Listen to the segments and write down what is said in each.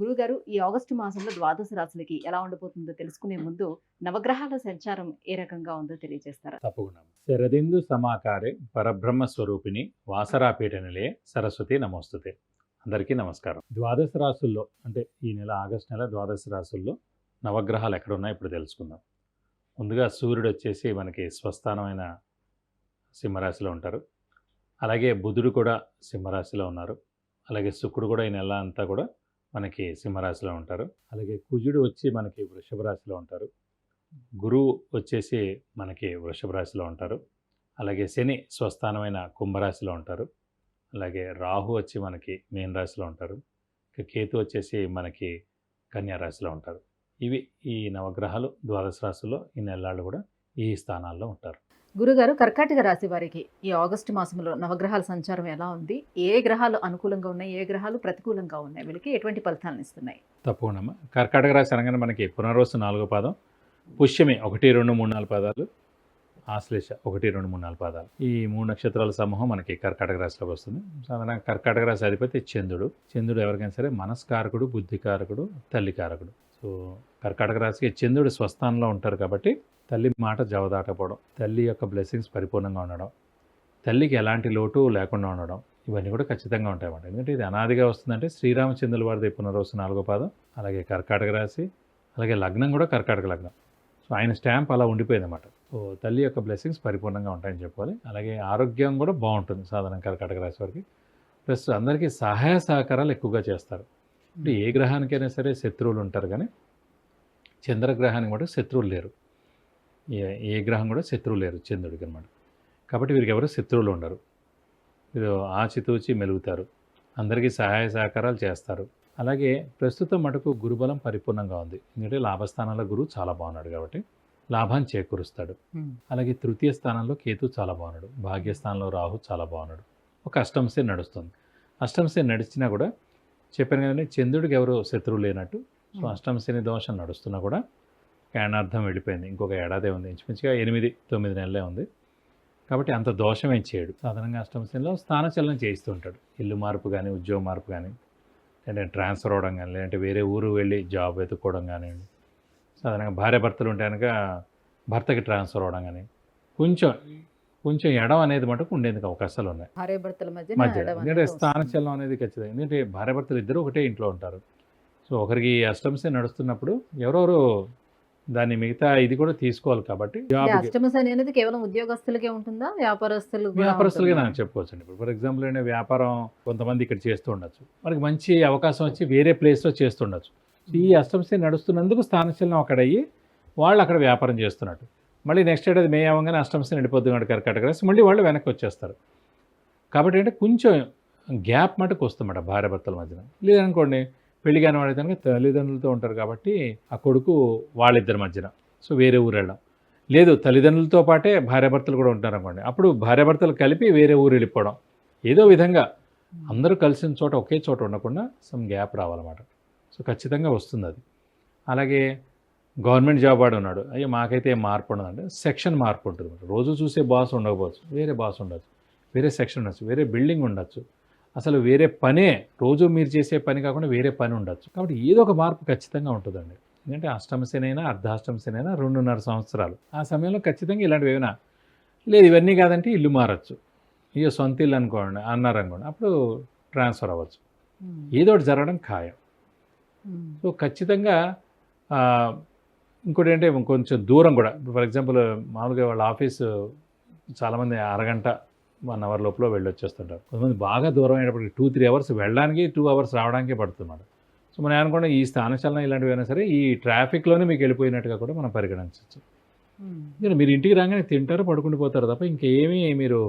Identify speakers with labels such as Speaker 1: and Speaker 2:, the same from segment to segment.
Speaker 1: గురుగారు ఈ ఆగస్టు మాసంలో ద్వాదశ రాశులకి ఎలా ఉండబోతుందో తెలుసుకునే ముందు నవగ్రహాల సంచారం ఏ రకంగా ఉందో తెలియజేస్తారా?
Speaker 2: తప్పకుండా. శరదిందు సమాకారే పరబ్రహ్మ స్వరూపిణి వాసరాపీఠ నిలయ సరస్వతి నమోస్తుతే. అందరికీ నమస్కారం. ద్వాదశ రాసుల్లో అంటే ఈ నెల ఆగస్టు నెల ద్వాదశ రాసుల్లో నవగ్రహాలు ఎక్కడ ఉన్నాయో ఇప్పుడు తెలుసుకుందాం. ముందుగా సూర్యుడు వచ్చేసి మనకి స్వస్థానమైన సింహరాశిలో ఉంటారు. అలాగే బుధుడు కూడా సింహరాశిలో ఉన్నారు. అలాగే శుక్రుడు కూడా ఈ నెల అంతా కూడా మనకి సింహరాశిలో ఉంటారు. అలాగే కుజుడు వచ్చి మనకి వృషభ రాశిలో ఉంటారు. గురువు వచ్చేసి మనకి వృషభ రాశిలో ఉంటారు. అలాగే శని స్వస్థానమైన కుంభరాశిలో ఉంటారు. అలాగే రాహు వచ్చి మనకి మీన రాశిలో ఉంటారు. ఇక కేతు వచ్చేసి మనకి కన్యా రాశిలో ఉంటారు. ఇవి ఈ నవగ్రహాలు ద్వాదశ రాశుల్లో ఈ నెలలు కూడా ఈ స్థానాల్లో ఉంటారు.
Speaker 1: గురుగారు కర్కాటక రాశి వారికి ఈ ఆగస్టు మాసంలో నవగ్రహాల సంచారం ఎలా ఉంది? ఏ గ్రహాలు అనుకూలంగా ఉన్నాయి? ఏ గ్రహాలు ప్రతికూలంగా ఉన్నాయి? వీళ్ళకి ఎటువంటి ఫలితాలను ఇస్తున్నాయి?
Speaker 2: తప్పకుండా. కర్కాటక రాశి అనగానే మనకి పునర్వసు నాలుగో పాదం పుష్యమి ఒకటి రెండు మూడు నాలుగు పాదాలు ఆశ్లేష ఒకటి రెండు మూడు నాలుగు పాదాలు. ఈ మూడు నక్షత్రాల సమూహం మనకి కర్కాటక రాశిలోకి వస్తుంది. సాధారణంగా కర్కాటక రాశి అధిపతి చంద్రుడు. చంద్రుడు ఎవరికైనా సరే మనస్కారకుడు బుద్ధికారకుడు తల్లికారకుడు. సో కర్కాటక రాశికి చంద్రుడు స్వస్థానంలో ఉంటారు కాబట్టి తల్లి మాట జవదాటపోవడం తల్లి యొక్క బ్లెస్సింగ్స్ పరిపూర్ణంగా ఉండడం తల్లికి ఎలాంటి లోటు లేకుండా ఉండడం ఇవన్నీ కూడా ఖచ్చితంగా ఉంటాయన్నమాట. ఎందుకంటే ఇది అనాదిగా వస్తుందంటే శ్రీరామచంద్రుల వారిది పునర్వసు నాలుగో పాదం అలాగే కర్కాటక రాశి అలాగే లగ్నం కూడా కర్కాటక లగ్నం. సో ఆయన స్టాంప్ అలా ఉండిపోయిందన్నమాట. ఓ సో తల్లి యొక్క బ్లెస్సింగ్స్ పరిపూర్ణంగా ఉంటాయని చెప్పాలి అలాగే ఆరోగ్యం కూడా బాగుంటుంది సాధారణ కర్కాటక రాశి వారికి. ప్లస్ అందరికీ సహాయ సహకారాలు ఎక్కువగా చేస్తారు. అంటే ఏ గ్రహానికైనా సరే శత్రువులు ఉంటారు కానీ చంద్రగ్రహానికి కూడా శత్రువులు లేరు. ఏ ఏ గ్రహం కూడా శత్రువులు లేరు చంద్రుడికి అనమాట కాబట్టి వీరికి ఎవరు శత్రువులు ఉండరు. వీరు ఆచితూచి మెలుగుతారు. అందరికీ సహాయ సహకారాలు చేస్తారు. అలాగే ప్రస్తుతం మటుకు గురుబలం పరిపూర్ణంగా ఉంది. ఎందుకంటే లాభస్థానంలో గురువు చాలా బాగున్నాడు కాబట్టి లాభాన్ని చేకూరుస్తాడు. అలాగే తృతీయ స్థానంలో కేతు చాలా బాగున్నాడు. భాగ్యస్థానంలో రాహు చాలా బాగున్నాడు. ఒక అష్టంశే నడుస్తుంది. అష్టంశే నడిచినా కూడా చెప్పాను కదండి చంద్రుడికి ఎవరు శత్రువు లేనట్టు. సో అష్టంశని దోషం నడుస్తున్నా కూడా కారణార్థం వెళ్ళిపోయింది. ఇంకొక ఏడాదే ఉంది. ఇంచుమించుగా ఎనిమిది తొమ్మిది నెలలే ఉంది. కాబట్టి అంత దోషం ఏం చేయడు. సాధారణంగా అష్టంశంలో స్థానచలనం చేయిస్తూ ఉంటాడు. ఇల్లు మార్పు కానీ ఉద్యోగ మార్పు కానీ లేదంటే ట్రాన్స్ఫర్ అవ్వడం కానీ లేదంటే వేరే ఊరు వెళ్ళి జాబ్ వెతుక్కోవడం కానివ్వండి. సాధారణంగా భార్య భర్తలు ఉంటే కనుక భర్తకి ట్రాన్స్ఫర్ అవ్వడం కానీ కొంచెం కొంచెం ఎడం అనేది మటుకు ఉండేందుకు అవకాశాలు ఉన్నాయి.
Speaker 1: భార్య భర్తల మధ్య.
Speaker 2: ఎందుకంటే స్థానచలనం అనేది ఖచ్చితంగా ఎందుకంటే భార్య భర్తలు ఇద్దరు ఒకటే ఇంట్లో ఉంటారు. సో ఒకరికి అష్టంశే నడుస్తున్నప్పుడు ఎవరెవరు దాన్ని మిగతా ఇది కూడా తీసుకోవాలి కాబట్టి జాబ్
Speaker 1: అష్టమ శని అనేది కేవలం ఉద్యోగస్తులకే ఉంటుందా? వ్యాపారస్తులు
Speaker 2: వ్యాపారస్తులుగా? నాకు చెప్పుకోవచ్చు అండి ఇప్పుడు ఫర్ ఎగ్జాంపుల్ ఏంటంటే వ్యాపారం కొంతమంది ఇక్కడ చేస్తూ ఉండొచ్చు. మనకి మంచి అవకాశం వచ్చి వేరే ప్లేస్లో చేస్తుండొచ్చు ఈ అష్టంశే నడుస్తున్నందుకు స్థానచలనం అక్కడ అయ్యి వాళ్ళు అక్కడ వ్యాపారం చేస్తున్నట్టు. మళ్ళీ నెక్స్ట్ ఏడాది మే అవ్వగానే అష్టంశే నడిపోద్ది కర్కాటక రాశి మళ్ళీ వాళ్ళు వెనక్కి వచ్చేస్తారు. కాబట్టి అంటే కొంచెం గ్యాప్ మటుకు వస్తుందన్నమాట భార్య భర్తల మధ్యన. లేదనుకోండి పెళ్ళి కాని వాడైతే కనుక తల్లిదండ్రులతో ఉంటారు కాబట్టి ఆ కొడుకు వాళ్ళిద్దరి మధ్యన. సో వేరే ఊరు వెళ్ళడం లేదు తల్లిదండ్రులతో పాటే భార్యాభర్తలు కూడా ఉంటారు అనుకోండి అప్పుడు భార్యాభర్తలు కలిపి వేరే ఊరు వెళ్ళిపోవడం. ఏదో విధంగా అందరూ కలిసిన చోట ఒకే చోట ఉండకుండా సమ్ గ్యాప్ రావాలన్నమాట. సో ఖచ్చితంగా వస్తుంది అది. అలాగే గవర్నమెంట్ జాబ్ వాడు ఉన్నాడు. అయ్యో మాకైతే ఏం మార్పు ఉండదంటే సెక్షన్ మార్పు ఉంటుంది. రోజు చూసే బాస్ ఉండకపోవచ్చు. వేరే బాస్ ఉండొచ్చు. వేరే సెక్షన్ ఉండొచ్చు. వేరే బిల్డింగ్ ఉండొచ్చు. అసలు వేరే పనే రోజు మీరు చేసే పని కాకుండా వేరే పని ఉండొచ్చు. కాబట్టి ఏదో ఒక మార్పు ఖచ్చితంగా ఉంటుందండి. ఎందుకంటే అష్టమశనైనా అర్ధాష్టమశనైనా రెండున్నర సంవత్సరాలు. ఆ సమయంలో ఖచ్చితంగా ఇలాంటివి ఏమైనా లేదు ఇవన్నీ కాదంటే ఇల్లు మారచ్చు. ఇక సొంత ఇల్లు అనుకోండి అన్నారు అనుకోండి అప్పుడు ట్రాన్స్ఫర్ అవ్వచ్చు.
Speaker 1: ఉమ్.
Speaker 2: ఏదో ఒకటి జరగడం ఖాయం.
Speaker 1: ఉమ్.
Speaker 2: సో ఖచ్చితంగా ఇంకోటి ఏంటంటే కొంచెం దూరం కూడా. ఫర్ ఎగ్జాంపుల్ మామూలుగా వాళ్ళ ఆఫీసు చాలామంది అరగంట వన్ అవర్ లోపల వెళ్ళి వచ్చేస్తుంటారు కొంతమంది బాగా దూరం అయినప్పటికీ టూ త్రీ అవర్స్ వెళ్ళడానికి టూ అవర్స్ రావడానికి పడుతుందన్నమాట సో మనం అనుకోండి ఈ స్థానచలనం ఇలాంటివి అయినా సరే ఈ ట్రాఫిక్లోనే మీకు వెళ్ళిపోయినట్టుగా కూడా మనం పరిగణించవచ్చు
Speaker 1: ఉమ్.
Speaker 2: ఎందుకంటే మీరు ఇంటికి రాగానే తింటారు పడుకుంటూ పోతారు తప్ప ఇంకేమీ మీరు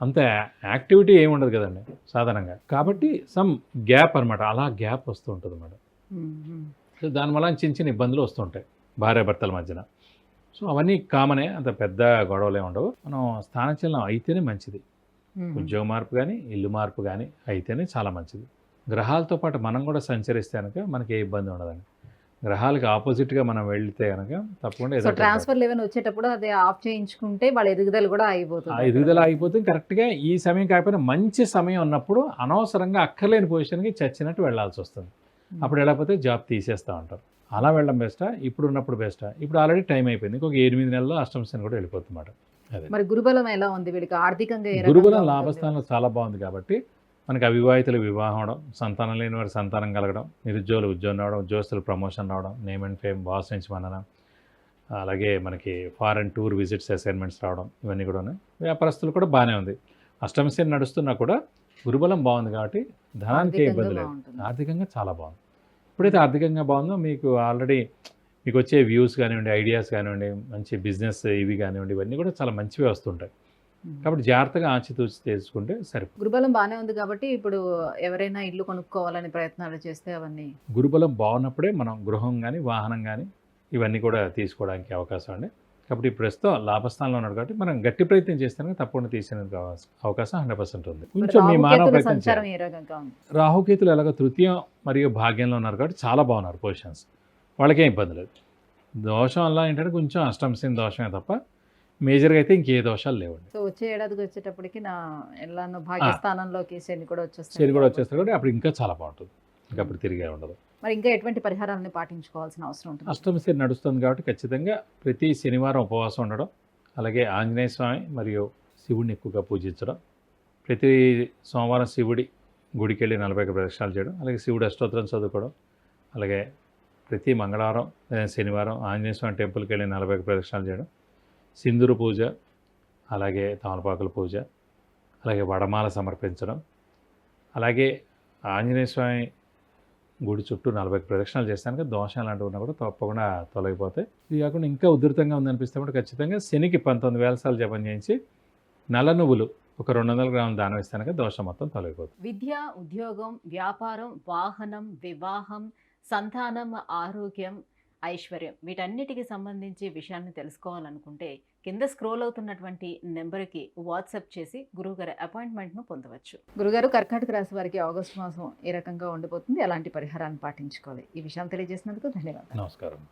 Speaker 2: అంత యాక్టివిటీ ఏమి ఉండదు కదండి సాధారణంగా కాబట్టి సమ్ గ్యాప్ అనమాట అలా గ్యాప్ వస్తూ ఉంటుంది అన్నమాట
Speaker 1: ఉమ్. ఉమ్.
Speaker 2: సో దానివల్ల చిన్న చిన్న ఇబ్బందులు వస్తుంటాయి భార్యాభర్తల మధ్యన సో అవన్నీ కామనే అంత పెద్ద గొడవలే ఉండవు. మనం స్థానచలనం అయితేనే మంచిది. ఉద్యోగ మార్పు కానీ ఇల్లు మార్పు కానీ అయితేనే చాలా మంచిది. గ్రహాలతో పాటు మనం కూడా సంచరిస్తే కనుక మనకి ఏ ఇబ్బంది ఉండదండి. గ్రహాలకు ఆపోజిట్గా మనం వెళ్తే కనుక తప్పకుండా
Speaker 1: ట్రాన్స్ఫర్ లెవెన్ వచ్చేటప్పుడు అది ఆఫ్ చేయించుకుంటే వాళ్ళ ఎదుగుదల కూడా
Speaker 2: ఆ
Speaker 1: అయిపోతుంది
Speaker 2: ఎదుగుదల ఆగిపోతుంది కరెక్ట్గా ఈ సమయం కాకపోయినా మంచి సమయం ఉన్నప్పుడు అనవసరంగా అక్కర్లేని పొజిషన్కి చచ్చినట్టు వెళ్ళాల్సి వస్తుంది. అప్పుడు వెళ్ళకపోతే జాబ్ తీసేస్తూ ఉంటారు. అలా వెళ్ళడం బెస్టా ఇప్పుడు ఉన్నప్పుడు బెస్టా ఇప్పుడు ఆల్రెడీ టైం అయిపోయింది. ఇంకొక ఎనిమిది నెలల్లో అష్టమ శని కూడా వెళ్ళిపోతుందన్నమాట. అదే.
Speaker 1: మరి గురుబలం ఎలా ఉంది వీళ్ళకి? ఆర్థికంగా
Speaker 2: గురుబలం? లాభస్థానంలో చాలా బాగుంది కాబట్టి మనకి అవివాహితుల వివాహం అవడం సంతానం లేని వారి సంతానం కలగడం నిరుద్యోగులు ఉద్యోగం రావడం ఉద్యోగస్తులు ప్రమోషన్ రావడం నేమ్ అండ్ ఫేమ్ బాస్ నుంచి మననం అలాగే మనకి ఫారెన్ టూర్ విజిట్స్ అసైన్మెంట్స్ రావడం ఇవన్నీ కూడా ఉన్నాయి. వ్యాపారస్తులు కూడా బాగానే ఉంది. అష్టమశని నడుస్తున్నా కూడా గురుబలం బాగుంది కాబట్టి ధనానికి ఇబ్బంది లేదు. ఆర్థికంగా చాలా బాగుంది. ఎప్పుడైతే ఆర్థికంగా బాగుందో మీకు ఆల్రెడీ మీకు వచ్చే వ్యూస్ కానివ్వండి ఐడియాస్ కానివ్వండి మంచి బిజినెస్ ఇవి కానివ్వండి ఇవన్నీ కూడా చాలా మంచివి వస్తుంటాయి. కాబట్టి జాగ్రత్తగా ఆచితూచి తెలుసుకుంటే సరిపోతుంది.
Speaker 1: గురుబలం బాగానే ఉంది కాబట్టి ఇప్పుడు ఎవరైనా ఇల్లు కొనుక్కోవాలని ప్రయత్నాలు చేస్తే అవన్నీ.
Speaker 2: గురుబలం బాగున్నప్పుడే మనం గృహం కానీ వాహనం కానీ ఇవన్నీ కూడా తీసుకోవడానికి అవకాశం అండి. కాబట్టి ప్రస్తుతం లాభస్థానంలో ఉన్నాడు కాబట్టి మనం గట్టి ప్రయత్నం చేస్తే కనుక తప్పకుండా తీసేందుకు అవకాశం- హండ్రెడ్ పర్సెంట్ ఉంది. కొంచెం మీ మానవ
Speaker 1: రాహుకేతుల
Speaker 2: ప్రయత్నం రాహుకేతులు ఎలాగో తృతీయం మరియు భాగ్యంలో ఉన్నారు కాబట్టి చాలా బాగున్నారు పొజిషన్స్ వాళ్ళకేం ఇబ్బంది లేదు. దోషం వల్ల ఏంటంటే కొంచెం అష్టంశని దోషమే తప్ప మేజర్గా అయితే ఇంకే దోషాలు లేవండి.
Speaker 1: సో వచ్చే ఏడాదికి వచ్చేటప్పటికి నా ఎలానో భాగ్యస్థానంలోకి శని కూడా వచ్చేస్తాయి
Speaker 2: శని కూడా వచ్చేస్తారు కాబట్టి అప్పుడు ఇంకా చాలా బాగుంటుంది. ఇంకా అప్పుడు తిరిగే ఉండదు.
Speaker 1: మరి ఇంకా ఎటువంటి పరిహారాలను పాటించుకోవాల్సిన అవసరం ఉంటుంది?
Speaker 2: అష్టమశ్రీ శని నడుస్తుంది కాబట్టి ఖచ్చితంగా ప్రతి శనివారం ఉపవాసం ఉండడం అలాగే ఆంజనేయ స్వామి మరియు శివుడిని ఎక్కువగా పూజించడం ప్రతి సోమవారం శివుడి గుడికి వెళ్ళి నలభై ఒక ప్రదక్షిణాలు చేయడం అలాగే శివుడు అష్టోత్తరం చదువుకోవడం అలాగే ప్రతి మంగళవారం లేదా శనివారం ఆంజనేయ స్వామి టెంపుల్కి వెళ్ళి నలభై ఒక ప్రదక్షిణాలు చేయడం సింధూరు పూజ అలాగే తమలపాకుల పూజ అలాగే వడమాల సమర్పించడం అలాగే ఆంజనేయ స్వామి గుడి చుట్టూ నలభై ప్రదక్షిణాలు చేస్తానికి దోషం లాంటివి ఉన్నా కూడా తప్పకుండా తొలగిపోతాయి. ఇది కాకుండా ఇంకా ఉధృతంగా ఉందనిపిస్తే కూడా ఖచ్చితంగా శనికి పంతొమ్మిది వేల సార్లు జపం చేయించి నల్ల నువ్వులు ఒక రెండు వందల గ్రాములు దానం ఇస్తానికి దోషం మొత్తం తొలగిపోతుంది.
Speaker 1: విద్య ఉద్యోగం వ్యాపారం వాహనం వివాహం సంతానం ఆరోగ్యం ఐశ్వర్యం వీటన్నిటికి సంబంధించి విషయాన్ని తెలుసుకోవాలనుకుంటే కింద స్క్రోల్ అవుతున్నటువంటి నెంబర్కి వాట్సాప్ చేసి గురువుగారి అపాయింట్మెంట్ను పొందవచ్చు. గురుగారు కర్కాటక రాశి వారికి ఆగస్టు మాసం ఏ రకంగా ఉండిపోతుంది? ఎలాంటి పరిహారాన్ని పాటించుకోవాలి? ఈ విషయం తెలియజేసినందుకు ధన్యవాదాలు.
Speaker 2: నమస్కారం.